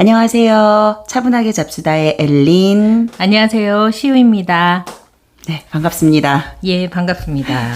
안녕하세요. 차분하게 잡수다의 엘린. 안녕하세요. 시우입니다. 네, 반갑습니다. 예, 반갑습니다.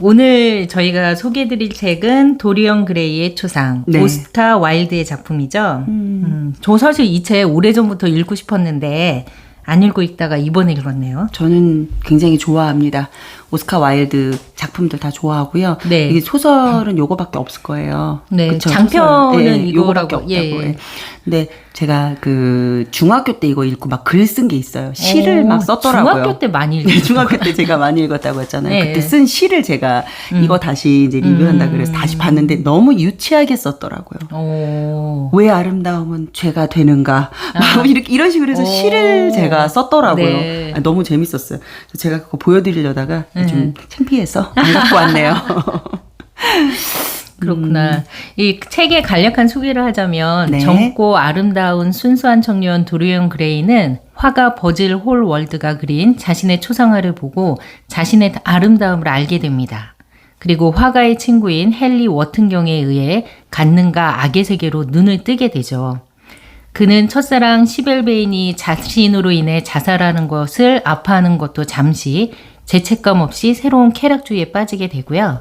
오늘 저희가 소개해드릴 책은 도리언 그레이의 초상, 네. 오스카 와일드의 작품이죠. 음, 저 사실 이 책 오래전부터 읽고 싶었는데 안 읽고 있다가 이번에 읽었네요. 저는 굉장히 좋아합니다. 오스카 와일드 작품들 다 좋아하고요. 네. 이게 소설은 요거밖에 없을 거예요. 네, 그쵸? 장편은. 이거라고, 요거밖에 없다고. 예, 예. 예. 근데 제가 그 중학교 때 이거 읽고 막 글 쓴 게 있어요. 시를 오, 막 썼더라고요. 중학교 때 많이 네, 읽었죠. 중학교 때 제가 많이 읽었다고 했잖아요. 네. 그때 쓴 시를 제가 이거 다시 이제 리뷰한다 그래서 다시 봤는데 너무 유치하게 썼더라고요. 오. 왜 아름다움은 죄가 되는가? 막 이렇게 이런 식으로 해서 오. 시를 제가 썼더라고요. 네. 아, 너무 재밌었어요. 제가 그거 보여드리려다가 좀 창피해서 안 갖고 왔네요. 그렇구나. 이 책의 간략한 소개를 하자면 네. 젊고 아름다운 순수한 청년 도리언 그레이는 화가 버질 홀 월드가 그린 자신의 초상화를 보고 자신의 아름다움을 알게 됩니다. 그리고 화가의 친구인 헨리 워튼경에 의해 갖는가 악의 세계로 눈을 뜨게 되죠. 그는 첫사랑 시벨베인이 자신으로 인해 자살하는 것을 아파하는 것도 잠시 죄책감 없이 새로운 쾌락주의에 빠지게 되고요.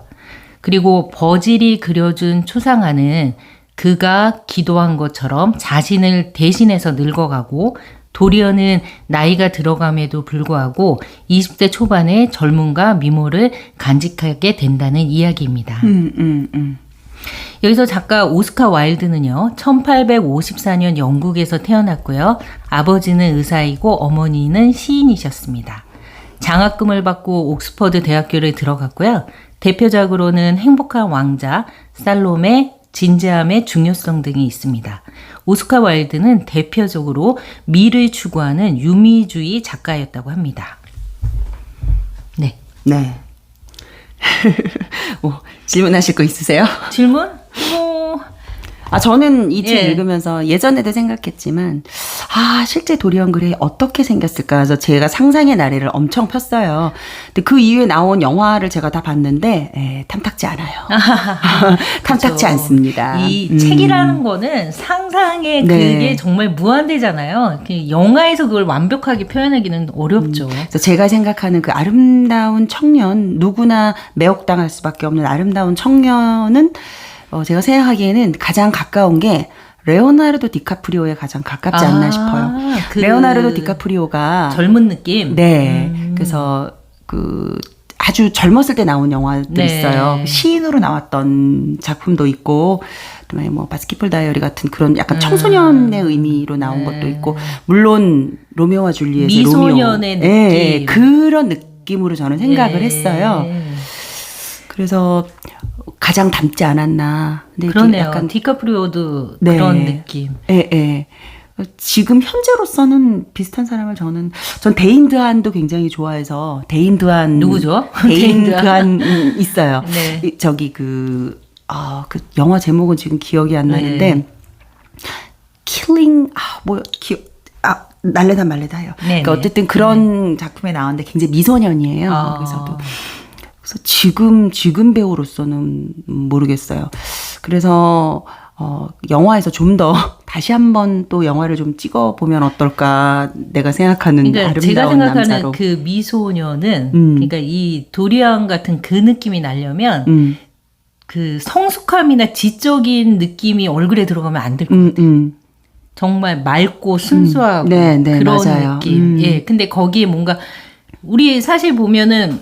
그리고 버질이 그려준 초상화는 그가 기도한 것처럼 자신을 대신해서 늙어가고 도리어는 나이가 들어감에도 불구하고 20대 초반의 젊음과 미모를 간직하게 된다는 이야기입니다. 음, 음, 음. 여기서 작가 오스카 와일드는요, 1854년 영국에서 태어났고요. 아버지는 의사이고 어머니는 시인이셨습니다. 장학금을 받고 옥스퍼드 대학교를 들어갔고요. 대표작으로는 행복한 왕자, 살롬의 진지함의 중요성 등이 있습니다. 오스카 와일드는 대표적으로 미를 추구하는 유미주의 작가였다고 합니다. 네. 네. 뭐 질문하실 거 있으세요? 질문? 뭐, 아 저는 이책 예. 읽으면서 예전에도 생각했지만 아 실제 도리언 그레이 어떻게 생겼을까 해서 제가 상상의 나래를 엄청 폈어요. 근데 그 이후에 나온 영화를 제가 다 봤는데 에, 탐탁지 않아요. 탐탁지 그죠. 않습니다. 이 음. 책이라는 거는 상상의 네. 그게 정말 무한대잖아요. 그 영화에서 그걸 완벽하게 표현하기는 어렵죠. 그래서 제가 생각하는 그 아름다운 청년 누구나 매혹당할 수밖에 없는 아름다운 청년은 어, 제가 생각하기에는 가장 가까운 게 레오나르도 디카프리오에 가장 가깝지 않나 아, 싶어요. 그 레오나르도 디카프리오가 젊은 느낌. 네. 그래서 그 아주 젊었을 때 나온 영화도 네. 있어요. 시인으로 나왔던 작품도 있고 그다음에 뭐 바스키폴 다이어리 같은 그런 음. 약간 청소년의 의미로 나온 것도 있고 물론 로미오와 줄리엣의 네. 미소년의 로미오. 예, 예, 느낌. 그런 느낌으로 저는 생각을 네. 했어요. 그래서 가장 닮지 않았나. 그러네요. 약간 디카프리오도 네. 그런 느낌. 예, 예. 지금 현재로서는 비슷한 사람을 저는 전 데인 드한도 굉장히 좋아해서 데인 드한 누구죠? 데인 드한 음, 있어요. 네. 이- 저기 그 아, 그 영화 제목은 지금 기억이 안 나는데 네. 킬링 아, 뭐 기억 아, 날래다 말래다요. 네, 그러니까 네. 어쨌든 그런 작품에 나왔는데 굉장히 미소년이에요. 아. 그래서도 그래서 지금 지금 배우로서는 모르겠어요. 그래서 어 영화에서 좀 더 다시 한번 또 영화를 좀 찍어 보면 어떨까 내가 생각하는 그러니까 제가 아름다운 생각하는 남자로. 그 미소년은 음. 그러니까 이 도리안 같은 그 느낌이 나려면 음, 그 성숙함이나 지적인 느낌이 얼굴에 들어가면 안될 거예요. 음, 음. 정말 맑고 순수하고 음. 네, 네, 그런 맞아요. 느낌. 음. 예. 근데 거기에 뭔가 우리 사실 보면은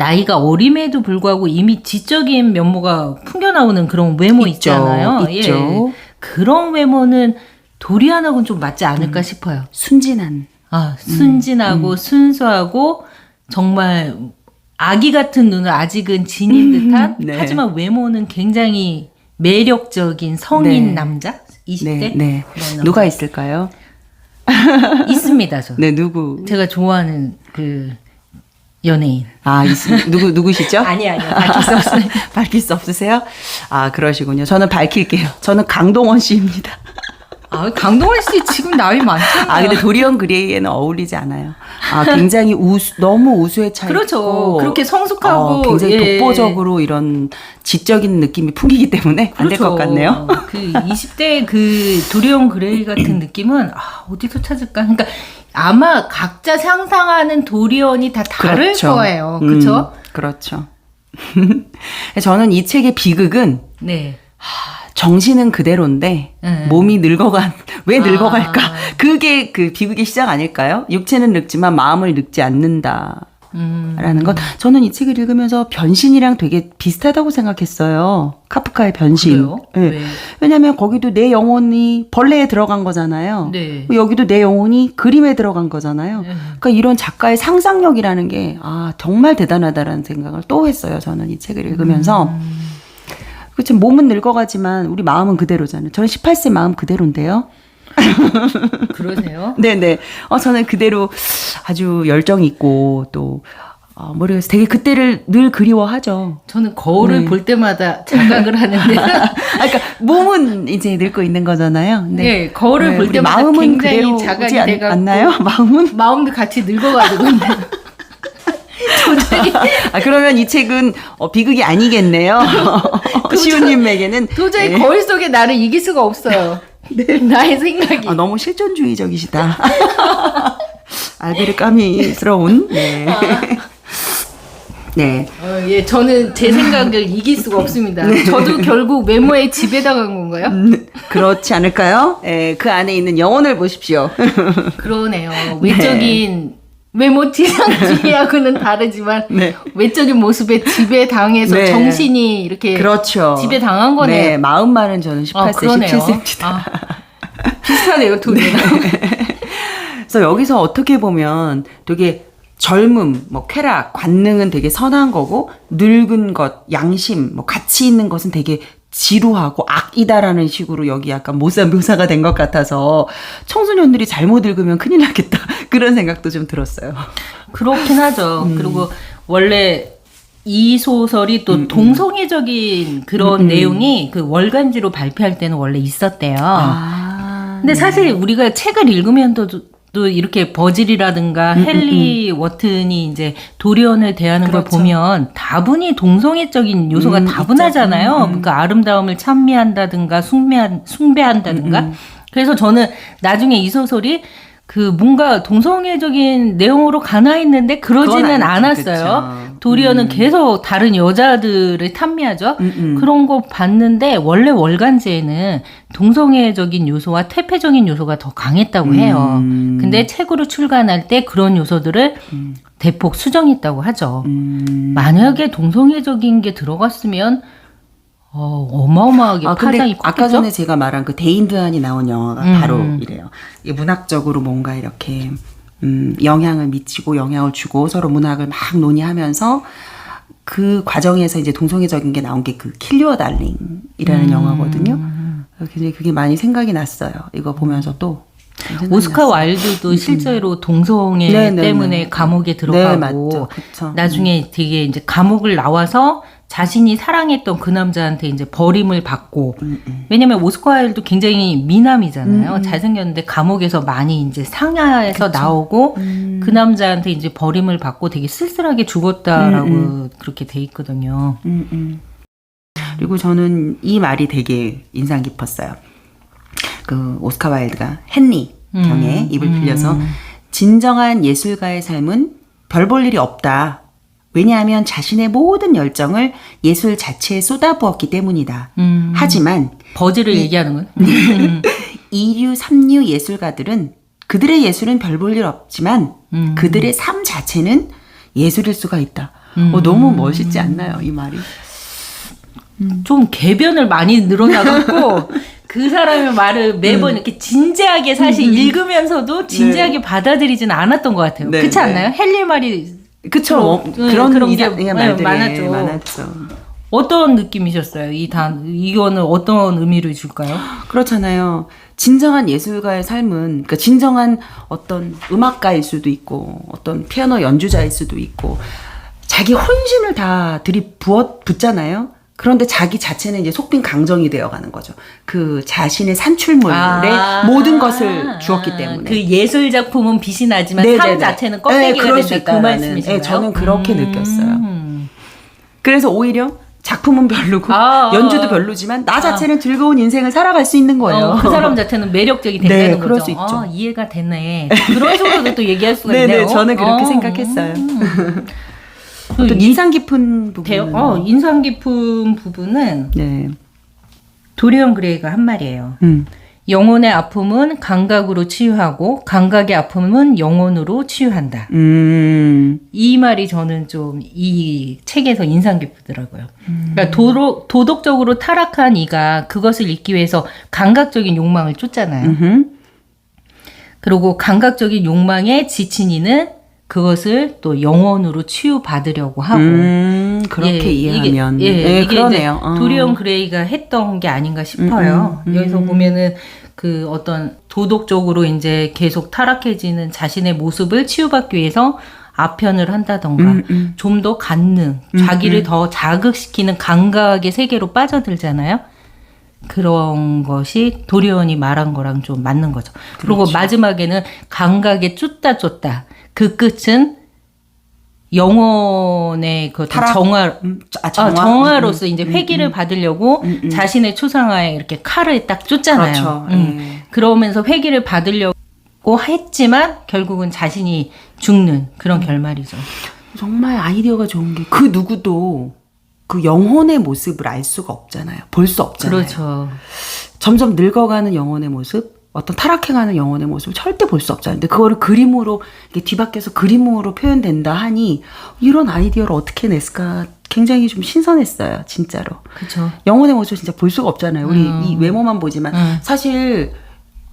나이가 어림에도 불구하고 이미 지적인 면모가 풍겨 나오는 그런 외모 있죠, 있잖아요. 있죠. 예. 그런 외모는 도리안하고는 좀 맞지 않을까 싶어요. 순진한. 아, 순진하고 순수하고 정말 아기 같은 눈을 아직은 지닌 듯한 네. 하지만 외모는 굉장히 매력적인 성인 네. 남자 20대 네, 네. 누가 있을까요? 있습니다, 저. 네, 누구? 제가 좋아하는 그 연예인. 아, 있, 누구 누구시죠? 아니 아니요. 밝힐 수 없어요. 밝힐 수 없으세요? 아, 그러시군요. 저는 밝힐게요. 저는 강동원 씨입니다. 아, 아, 강동원 씨 지금 나이 많잖아요. 아 근데 도리언 그레이에는 어울리지 않아요. 아 굉장히 우수, 너무 우수에 차 그렇죠. 있고 그렇게 성숙하고, 어, 굉장히 예. 독보적으로 이런 지적인 느낌이 풍기기 때문에 안 될것 같네요. 그 20대 그 도리온 그레이 같은 느낌은 아, 어디서 찾을까? 그러니까 아마 각자 상상하는 도리온이 다 다를 그렇죠. 거예요. 음, 그렇죠? 그렇죠. 저는 이 책의 비극은 네. 정신은 그대로인데 네. 몸이 늙어간 왜 아. 늙어갈까? 그게 그 비극의 시작 아닐까요? 육체는 늙지만 마음을 늙지 않는다. 음. 라는 건 저는 이 책을 읽으면서 변신이랑 되게 비슷하다고 생각했어요. 카프카의 변신. 그래요? 예. 왜? 왜냐면 거기도 내 영혼이 벌레에 들어간 거잖아요. 네. 여기도 내 영혼이 그림에 들어간 거잖아요. 네. 그러니까 이런 작가의 상상력이라는 게 아, 정말 대단하다라는 생각을 또 했어요. 저는 이 책을 읽으면서. 음. 그렇죠. 몸은 늙어가지만 우리 마음은 그대로잖아요. 저는 18세 마음 그대로인데요. 그러세요? 네네. 어, 저는 그대로 아주 열정 있고 또, 어, 모르겠어요. 되게 그때를 늘 그리워하죠. 저는 거울을 네. 볼 때마다 자각을 하는데 아, 그러니까 몸은 이제 늙고 있는 거잖아요. 네, 거울을 네, 볼 때마다 마음은 굉장히 자각이 않나요? 마음은? 마음도 같이 늙어가지고 도저히 아, 그러면 이 책은 어, 비극이 아니겠네요. 시우님에게는. 도저히 네. 거울 속에 나를 이길 수가 없어요. 나의 생각이. 아, 너무 실존주의적이시다. 알베르 까미스러운. 네. 네. 어, 예, 저는 제 생각을 이길 수가 없습니다. 저도 결국 외모에 지배당한 건가요? 음, 그렇지 않을까요? 예, 그 안에 있는 영혼을 보십시오. 그러네요. 외적인 외모 지상주의하고는 다르지만 네. 외적인 모습에 지배당해서 네. 정신이 이렇게 그렇죠. 지배당한 거네요. 네, 마음만은 저는 18세, 아, 그러네요. 17세입니다. 아, 비슷하네요, 둘이. 그래서 여기서 어떻게 보면 되게 젊음, 뭐 쾌락, 관능은 되게 선한 거고 늙은 것, 양심, 뭐 가치 있는 것은 되게 지루하고 악이다라는 식으로 여기 약간 모사 묘사가 된 것 같아서 청소년들이 잘못 읽으면 큰일 나겠다 그런 생각도 좀 들었어요. 그렇긴 하죠. 음. 그리고 원래 이 소설이 또 동성애적인 그런 내용이 그 월간지로 발표할 때는 원래 있었대요. 아, 근데 사실 우리가 책을 읽으면서도 또 이렇게 버질이라든가 헨리 워튼이 이제 도리언을 대하는 걸 그렇죠. 보면 다분히 동성애적인 요소가 음, 다분하잖아요. 음, 음. 그러니까 아름다움을 찬미한다든가 숭배한, 숭배한다든가. 음, 그래서 저는 나중에 이 소설이 그 뭔가 동성애적인 내용으로 가나 했는데 그러지는. 않았어요. 그쵸. 도리언은 음. 계속 다른 여자들을 탐미하죠. 음, 음. 그런 거 봤는데 원래 월간지에는 동성애적인 요소와 태폐적인 요소가 더 강했다고 해요. 음. 근데 책으로 출간할 때 그런 요소들을 대폭 수정했다고 하죠. 음. 만약에 동성애적인 게 들어갔으면 어, 어마어마하게 아, 근데 파장이 아까. 전에 제가 말한 그 대인드한이 나온 영화가 음. 바로 이래요. 문학적으로 뭔가 이렇게 음, 영향을 미치고 영향을 주고 서로 문학을 막 논의하면서 그 과정에서 이제 동성애적인 게 나온 게 그 킬리어 달링이라는 음. 영화거든요. 굉장히 그게 많이 생각이 났어요. 이거 보면서 또 오스카 났어요. 와일드도 실제로 동성애 네, 네, 때문에 네. 감옥에 네, 들어가고. 그쵸. 나중에 되게 이제 감옥을 나와서 자신이 사랑했던 그 남자한테 이제 버림을 받고 음, 왜냐면 오스카 와일드 굉장히 미남이잖아요. 잘생겼는데 감옥에서 많이 이제 상하에서 나오고 음. 그 남자한테 이제 버림을 받고 되게 쓸쓸하게 죽었다라고 그렇게 돼 있거든요. 음, 음. 그리고 저는 이 말이 되게 인상 깊었어요. 그 오스카 와일드가 헨리 경에 음, 입을 음. 빌려서 진정한 예술가의 삶은 별 볼 일이 없다. 왜냐하면 자신의 모든 열정을 예술 자체에 쏟아부었기 때문이다. 음. 하지만 버즈를 얘기하는 건 이류, 삼류 예술가들은 그들의 예술은 별 볼 일 없지만 음. 그들의 삶 자체는 예술일 수가 있다. 어, 너무 멋있지 않나요, 이 말이? 좀 개변을 많이 늘어나갖고 그 사람의 말을 매번 이렇게 진지하게 사실 읽으면서도 진지하게 받아들이지는 않았던 것 같아요. 네, 그렇지 네. 않나요? 헨리 말이 그쵸. 어, 어, 네, 그런 그런 게 네, 말들이 많았죠. 많았죠. 어떤 느낌이셨어요? 이 단 이거는 어떤 의미를 줄까요? 그렇잖아요. 진정한 예술가의 삶은, 그러니까 진정한 어떤 음악가일 수도 있고, 어떤 피아노 연주자일 수도 있고, 자기 혼신을 다 들이부어 붙잖아요. 그런데 자기 자체는 이제 속빈 강정이 되어가는 거죠. 그 자신의 산출물에 아. 모든 것을 주었기 때문에. 그 예술 작품은 빛이 나지만 네네네. 삶 자체는 네, 껍데기가 그럴 수 된다 그 말씀이신가요? 네, 저는 그렇게 느꼈어요. 음. 그래서 오히려 작품은 별로고 아. 연주도 별로지만 나 자체는 즐거운 인생을 살아갈 수 있는 거예요. 어, 그 사람 자체는 매력적이 네, 된다는 거죠. 그럴 수 있죠. 아, 이해가 됐네. 그런 식으로도 또 얘기할 수가 네네, 있네요. 저는 그렇게 어, 생각했어요. 음. 또 이- 인상 깊은 부분. 어, 인상 깊은 부분은 네. 도리언 그레이가 한 말이에요. 음. 영혼의 아픔은 감각으로 치유하고 감각의 아픔은 영혼으로 치유한다. 음. 이 말이 저는 좀 이 책에서 인상 깊더라고요. 음. 그러니까 도로, 도덕적으로 타락한 이가 그것을 잊기 위해서 감각적인 욕망을 쫓잖아요. 음흠. 그리고 감각적인 욕망에 지친 이는 그것을 또 영혼으로 치유받으려고 하고 음, 그렇게 예, 이해하면. 이게, 예, 네, 이게 그러네요. 어. 도리언 그레이가 했던 게 아닌가 싶어요. 음, 음, 여기서 음. 보면은 그 어떤 도덕적으로 이제 계속 타락해지는 자신의 모습을 치유받기 위해서 아편을 한다던가 음, 음. 좀더 간능, 자기를 더 자극시키는 감각의 세계로 빠져들잖아요. 그런 것이 도리언이 말한 거랑 좀 맞는 거죠. 그리고 그렇죠. 마지막에는 감각에 쫓다 쫓다. 그 끝은 영혼의 그 타락? 정화, 음, 아, 아, 정화? 정화로서 음, 이제 음, 회기를 음. 받으려고 음, 음. 자신의 초상화에 이렇게 칼을 딱 쫓잖아요. 그렇죠. 음. 예. 그러면서 회기를 받으려고 했지만 결국은 자신이 죽는 음. 그런 결말이죠. 정말 아이디어가 좋은 게 그 누구도 그 영혼의 모습을 알 수가 없잖아요. 볼 수 없잖아요. 그렇죠. 점점 늙어가는 영혼의 모습, 어떤 타락해가는 영혼의 모습을 절대 볼 수 없잖아요. 근데 그거를 그림으로 이게 뒤바뀌어서 그림으로 표현된다 하니 이런 아이디어를 어떻게 냈을까 굉장히 좀 신선했어요. 진짜로. 그렇죠. 영혼의 모습을 진짜 볼 수가 없잖아요. 우리 음. 이 외모만 보지만 음. 사실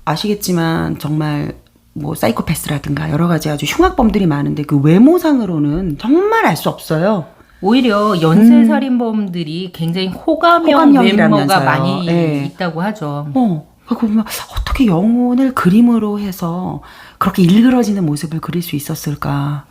아시겠지만 정말 뭐 사이코패스라든가 여러 가지 아주 흉악범들이 많은데 그 외모상으로는 정말 알 수 없어요. 오히려 연쇄 살인범들이 굉장히 호감형. 외모가 많이 네. 있다고 하죠. 어. 보면 어떻게 영혼을 그림으로 해서 그렇게 일그러지는 모습을 그릴 수 있었을까?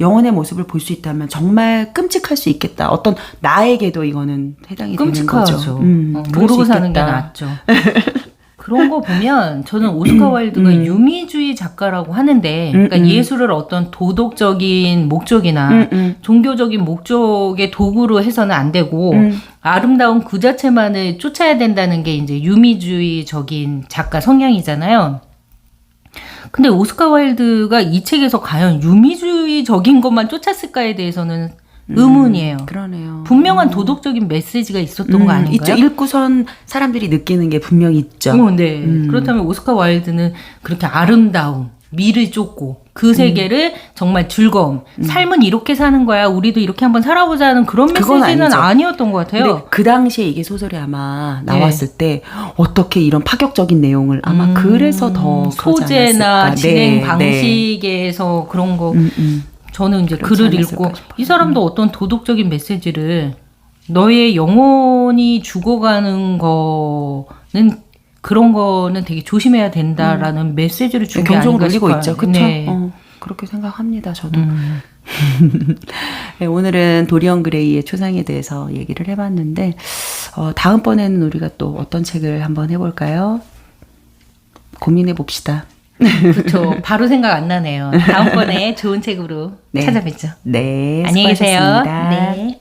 영혼의 모습을 볼 수 있다면 정말 끔찍할 수 있겠다. 어떤 나에게도 이거는 해당이 되는 끔찍하죠. 거죠. 음, 어, 모르고 수 사는 게. 낫죠. 그런 거 보면 저는 오스카 와일드가 음. 유미주의 작가라고 하는데, 그러니까 음, 음. 예술을 어떤 도덕적인 목적이나 음, 음. 종교적인 목적의 도구로 해서는 안 되고 음. 아름다운 그 자체만을 쫓아야 된다는 게 이제 유미주의적인 작가 성향이잖아요. 근데 오스카 와일드가 이 책에서 과연 유미주의적인 것만 쫓았을까에 대해서는 의문이에요. 그러네요. 분명한 도덕적인 메시지가 있었던 음, 거 아닌가요? 있죠. 읽고선 사람들이 느끼는 게 분명히 있죠. 어, 네. 음. 그렇다면 오스카 와일드는 그렇게 아름다움, 미를 쫓고 그 음. 세계를 정말 즐거움, 삶은 이렇게 사는 거야. 우리도 이렇게 한번 살아보자는 그런 메시지는. 아니었던 것 같아요. 그 당시에 이게 소설이 아마 네. 나왔을 때 어떻게 이런 파격적인 내용을 아마 음, 그래서 더 소재나. 진행 네, 방식에서 그런 거 음, 음. 저는 이제 글을 읽고 싶어요. 이 사람도 어떤 도덕적인 메시지를 너의 영혼이 죽어가는 거는 그런 거는 되게 조심해야 된다라는 메시지를 준게 경종을 울리고. 있죠. 그렇죠? 네. 어, 그렇게 생각합니다. 저도. 음. 네, 오늘은 도리언 그레이의 초상에 대해서 얘기를 해봤는데 어, 다음번에는 우리가 또 어떤 책을 한번 해볼까요? 고민해 봅시다. 그렇죠. 바로 생각 안 나네요. 다음번에 좋은 책으로 네. 찾아뵙죠. 네, 안녕히 계세요. 네.